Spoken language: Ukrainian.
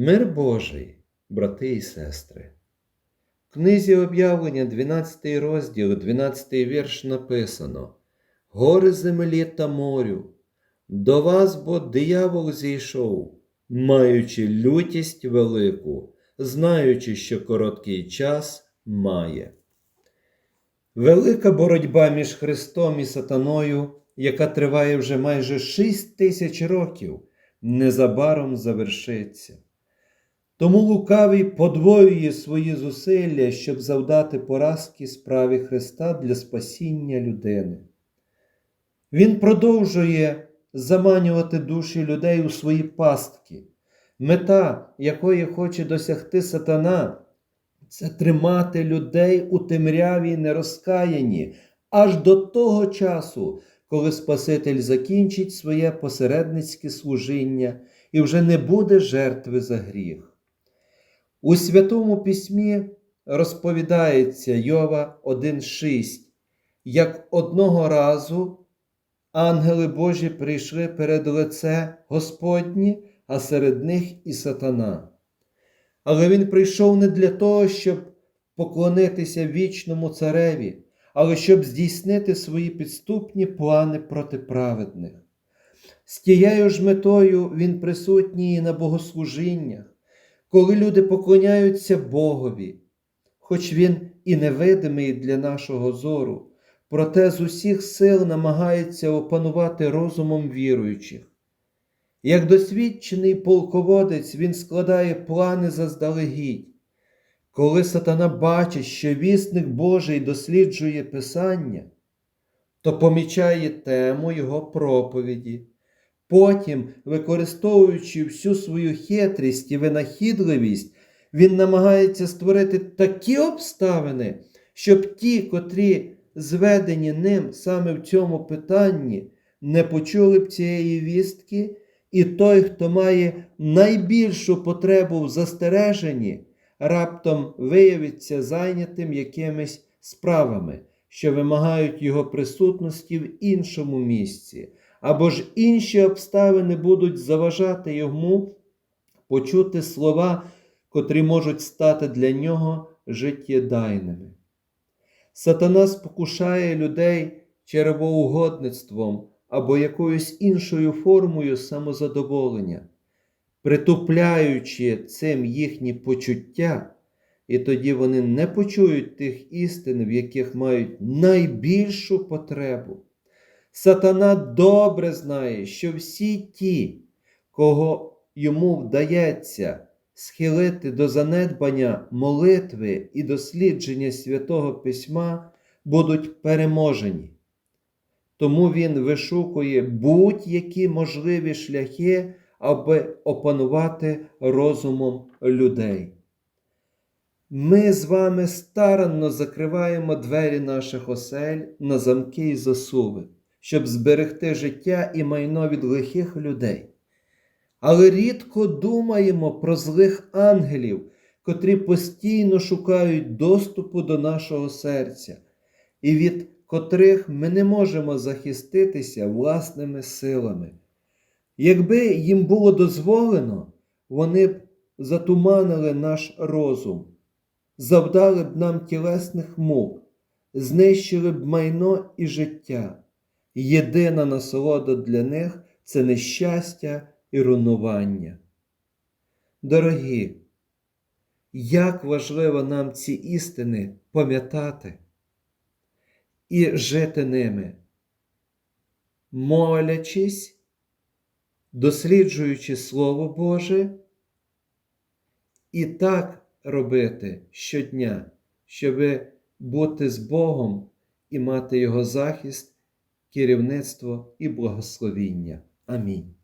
Мир Божий, брати і сестри. В книзі об'явлення 12 розділ, 12 вірш написано: Гори землі та морю, до вас бо диявол зійшов, маючи лютість велику, знаючи, що короткий час має. Велика боротьба між Христом і Сатаною, яка триває вже майже шість тисяч років, незабаром завершиться. Тому лукавий подвоює свої зусилля, щоб завдати поразки справі Христа для спасіння людини. Він продовжує заманювати душі людей у свої пастки, мета, якої хоче досягти сатана, це тримати людей у темряві нерозкаянні аж до того часу, коли Спаситель закінчить своє посередницьке служіння і вже не буде жертви за гріх. У Святому Письмі розповідається Йова 1,6, як одного разу ангели Божі прийшли перед лице Господні, а серед них і сатана. Але він прийшов не для того, щоб поклонитися вічному цареві, але щоб здійснити свої підступні плани проти праведних. З тією ж метою він присутній на богослужіннях, коли люди поклоняються Богові, хоч він і невидимий для нашого зору, проте з усіх сил намагається опанувати розумом віруючих. Як досвідчений полководець, він складає плани заздалегідь. Коли сатана бачить, що вісник Божий досліджує Писання, то помічає тему його проповіді. Потім, використовуючи всю свою хитрість і винахідливість, він намагається створити такі обставини, щоб ті, котрі зведені ним саме в цьому питанні, не почули б цієї вістки, і той, хто має найбільшу потребу в застереженні, раптом виявиться зайнятим якимись справами, що вимагають його присутності в іншому місці, або ж інші обставини будуть заважати йому почути слова, котрі можуть стати для нього життєдайними. Сатана спокушає людей черевоугодництвом або якоюсь іншою формою самозадоволення, притупляючи цим їхні почуття, і тоді вони не почують тих істин, в яких мають найбільшу потребу. Сатана добре знає, що всі ті, кого йому вдається схилити до занедбання молитви і дослідження святого Письма, будуть переможені. Тому він вишукує будь-які можливі шляхи, аби опанувати розумом людей. Ми з вами старанно закриваємо двері наших осель на замки і засуви, щоб зберегти життя і майно від лихих людей. Але рідко думаємо про злих ангелів, котрі постійно шукають доступу до нашого серця, і від котрих ми не можемо захиститися власними силами. Якби їм було дозволено, вони б затуманили наш розум, завдали б нам тілесних мук, знищили б майно і життя. Єдина насолода для них це нещастя і руйнування. Дорогі, як важливо нам ці істини пам'ятати і жити ними, молячись, досліджуючи Слово Боже, і так робити щодня, щоб бути з Богом і мати Його захист, керівництво і благословіння. Амінь.